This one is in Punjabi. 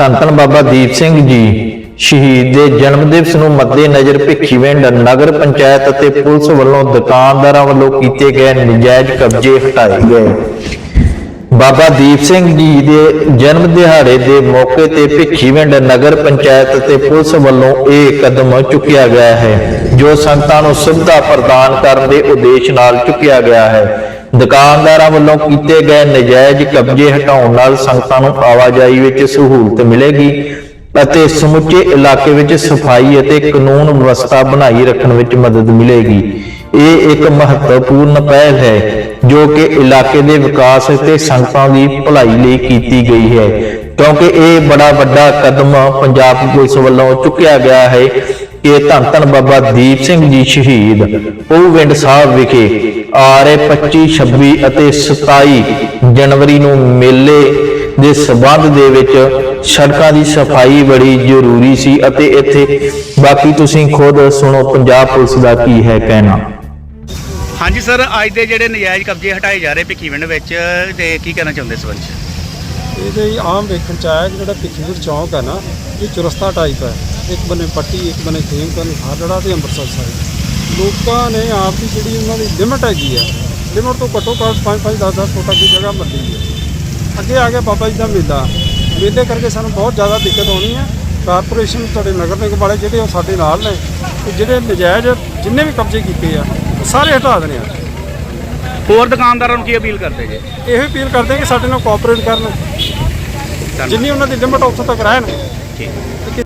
ਧੰਨ ਧੰਨ ਬਾਬਾ ਦੀਪ ਸਿੰਘ ਜੀ। ਸ਼ਹੀਦ ਦੇ ਜਨਮ ਦਿਵਸ ਨੂੰ ਮੱਦੇਨਜ਼ਰ ਭਿੱਖੀਵਿੰਡ ਨਗਰ ਪੰਚਾਇਤ ਅਤੇ ਪੁਲਿਸ ਵੱਲੋਂ ਦੁਕਾਨਦਾਰਾਂ ਵੱਲੋਂ ਕੀਤੇ ਗਏ ਨਜਾਇਜ਼ ਕਬਜ਼ੇ ਹਟਾਏ ਗਏ। ਬਾਬਾ ਦੀਪ ਸਿੰਘ ਜੀ ਦੇ ਜਨਮ ਦਿਹਾੜੇ ਦੇ ਮੌਕੇ ਤੇ ਭਿੱਖੀਵਿੰਡ ਨਗਰ ਪੰਚਾਇਤ ਅਤੇ ਪੁਲਿਸ ਵੱਲੋਂ ਇਹ ਕਦਮ ਚੁੱਕਿਆ ਗਿਆ ਹੈ, ਜੋ ਸੰਤਾਂ ਨੂੰ ਸੁਵਿਧਾ ਪ੍ਰਦਾਨ ਕਰਨ ਦੇ ਉਦੇਸ਼ ਨਾਲ ਚੁੱਕਿਆ ਗਿਆ ਹੈ। ਦੁਕਾਨਦਾਰਾਂ ਵੱਲੋਂ ਕੀਤੇ ਗਏ ਨਜਾਇਜ਼ ਕਬਜ਼ੇ ਹਟਾਉਣ ਨਾਲ ਸੰਗਤਾਂ ਨੂੰ ਆਵਾਜਾਈ ਵਿੱਚ ਸਹੂਲਤ ਮਿਲੇਗੀ ਅਤੇ ਸਮੁੱਚੇ ਇਲਾਕੇ ਵਿੱਚ ਸਫ਼ਾਈ ਅਤੇ ਕਾਨੂੰਨ ਵਿਵਸਥਾ ਬਣਾਈ ਰੱਖਣ ਵਿੱਚ ਮਦਦ ਮਿਲੇਗੀ। ਇਹ ਇੱਕ ਮਹੱਤਵਪੂਰਨ ਪਹਿਲ ਹੈ, ਜੋ ਕਿ ਇਲਾਕੇ ਦੇ ਵਿਕਾਸ ਅਤੇ ਸੰਗਤਾਂ ਦੀ ਭਲਾਈ ਲਈ ਕੀਤੀ ਗਈ ਹੈ, ਕਿਉਂਕਿ ਇਹ ਬੜਾ ਵੱਡਾ ਕਦਮ ਪੰਜਾਬ ਪੁਲਿਸ ਵੱਲੋਂ ਚੁੱਕਿਆ ਗਿਆ ਹੈ ਕਿ ਧੰਨ ਧੰਨ ਬਾਬਾ ਦੀਪ ਸਿੰਘ ਜੀ ਸ਼ਹੀਦ ਉਹ ਵਿੰਡ ਸਾਹਿਬ ਵਿਖੇ ਆ ਰਹੇ 25 26 ਅਤੇ 27 ਜਨਵਰੀ ਨੂੰ ਮੇਲੇ ਦੇ ਸਬੰਧ ਦੇ ਵਿੱਚ ਸੜਕਾਂ ਦੀ ਸਫ਼ਾਈ ਬੜੀ ਜ਼ਰੂਰੀ ਸੀ ਅਤੇ ਇੱਥੇ ਬਾਕੀ ਤੁਸੀਂ ਖੁਦ ਸੁਣੋ ਪੰਜਾਬ ਪੁਲਿਸ ਦਾ ਕੀ ਹੈ ਕਹਿਣਾ। ਹਾਂਜੀ ਸਰ ਅੱਜ ਦੇ ਜਿਹੜੇ ਨਜਾਇਜ਼ ਕਬਜ਼ੇ ਹਟਾਏ ਜਾ ਰਹੇ ਭਿੱਖੀਵਿੰਡ ਵਿੱਚ ਤੇ ਕੀ ਕਹਿਣਾ ਚਾਹੁੰਦੇ ਇਸ ਬਾਰੇ? 'ਚ ਇਹਦੇ ਹੀ ਆਮ ਵੇਖਣ ਚ ਆਇਆ ਕਿ ਜਿਹੜਾ ਭਿੱਖੀਵਿੰਡ ਚੌਂਕ ਹੈ ਨਾ ਇਹ ਚੁਰਸਤਾ ਟਾਈਪ ਹੈ ਇੱਕ ਬੰਨੇ ਪੱਟੀ ਇੱਕ ਬੰਨੇ ਖੇਮਕਰਨ ਹਾਰੜਾ ਤੇ ਅੰਮ੍ਰਿਤਸਰ ਸਾਈਡ ਲੋਕਾਂ ਨੇ ਆਪ ਦੀ ਜਿਹੜੀ ਉਹਨਾਂ ਦੀ ਲਿਮਟ ਹੈਗੀ ਆ ਲਿਮਟ ਤੋਂ ਘੱਟੋ ਘੱਟ 5 5 10 10 ਫੁੱਟ ਅੱਗੇ ਜਗ੍ਹਾ ਮੱਲੀ ਹੈ ਅੱਗੇ ਆ ਗਿਆ ਬਾਬਾ ਜੀ ਦਾ ਮੇਲਾ। ਮੇਲੇ ਕਰਕੇ ਸਾਨੂੰ ਬਹੁਤ ਜ਼ਿਆਦਾ ਦਿੱਕਤ ਆਉਣੀ ਹੈ ਕਾਰਪੋਰੇਸ਼ਨ ਤੁਹਾਡੇ ਨਗਰ ਨਿਗਮ ਵਾਲੇ ਜਿਹੜੇ ਉਹ ਸਾਡੇ ਨਾਲ ਨੇ ਤੇ ਜਿਹੜੇ ਨਜਾਇਜ਼ ਜਿੰਨੇ ਵੀ ਕਬਜ਼ੇ ਕੀਤੇ ਆ ਉਹ ਸਾਰੇ ਹਟਾ ਦੇਣੇ ਆ। ਹੋਰ ਦੁਕਾਨਦਾਰਾਂ ਨੂੰ ਕੀ ਅਪੀਲ ਕਰਦੇ ਜੇ? ਇਹੋ ਅਪੀਲ ਕਰਦੇ ਕਿ ਸਾਡੇ ਨਾਲ ਕੋਆਪਰੇਟ ਕਰਨ। ਜਿੰਨੀ ਉਹਨਾਂ ਦੀ ਲਿਮਟ ਉੱਥੋਂ ਤੱਕ ਰਹਿਣ। ਠੀਕ।